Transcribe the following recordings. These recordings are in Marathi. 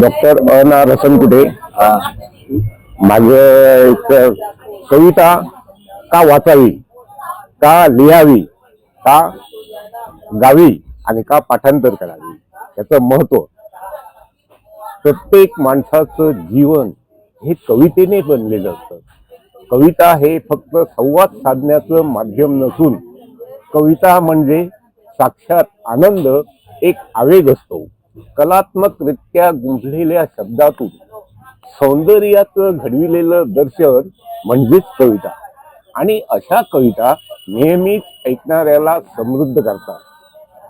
डॉक्टर अ ना रसनकुटे माझे एक कविता का वाचावी का लिहावी का गावी आणि का पाठांतर करावी याचं महत्त्व. प्रत्येक माणसाचं जीवन हे कवितेने बनलेलं असतं. कविता हे फक्त संवाद साधण्याचं माध्यम नसून कविता म्हणजे साक्षात आनंद एक आवेग असतो. कलात्मकरित्या गुंफलेल्या शब्दातून सौंदर्याचं घडविलेलं दर्शन म्हणजेच कविता. आणि अशा कविता नेहमीच ऐकणाऱ्याला समृद्ध करतात.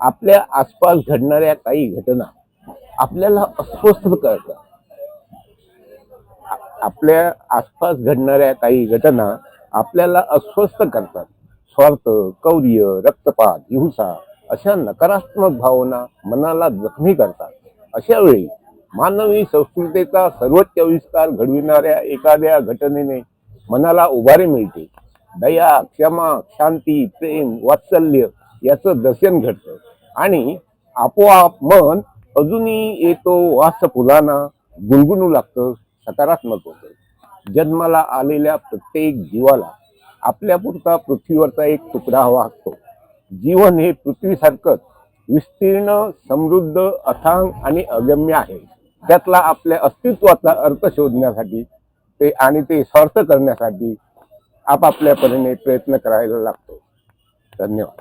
आपल्या आसपास घडणाऱ्या काही घटना आपल्याला अस्वस्थ करतात. आपल्या आसपास घडणाऱ्या काही घटना आपल्याला अस्वस्थ करतात. स्वार्थ कौर्य रक्तपात हिंसा अशा नकारात्मक भावना मनाला जखमी करतात. अशा वेळी मानवी संस्कृतीचा सर्वोच्च आविष्कार घडविणाऱ्या एखाद्या घटनेने मनाला उभारी मिळते. दया क्षमा शांती प्रेम वात्सल्य याचं दर्शन घडतं. आणि आपोआप मन अजूनही येतो वास फुलांना गुणगुणू लागतं सकारात्मक होतं. जन्माला आलेल्या प्रत्येक जीवाला आपल्यापुरता पृथ्वीवरचा एक तुकडा हवा. जीवन हे पृथ्वीसारखंच विस्तीर्ण समृद्ध अथांग आणि अगम्य आहे. त्यातला आपल्या अस्तित्वाचा अर्थ शोधण्यासाठी ते आणि ते स्वार्थ करण्यासाठी आपापल्या परीने प्रयत्न करायला लागतो. धन्यवाद.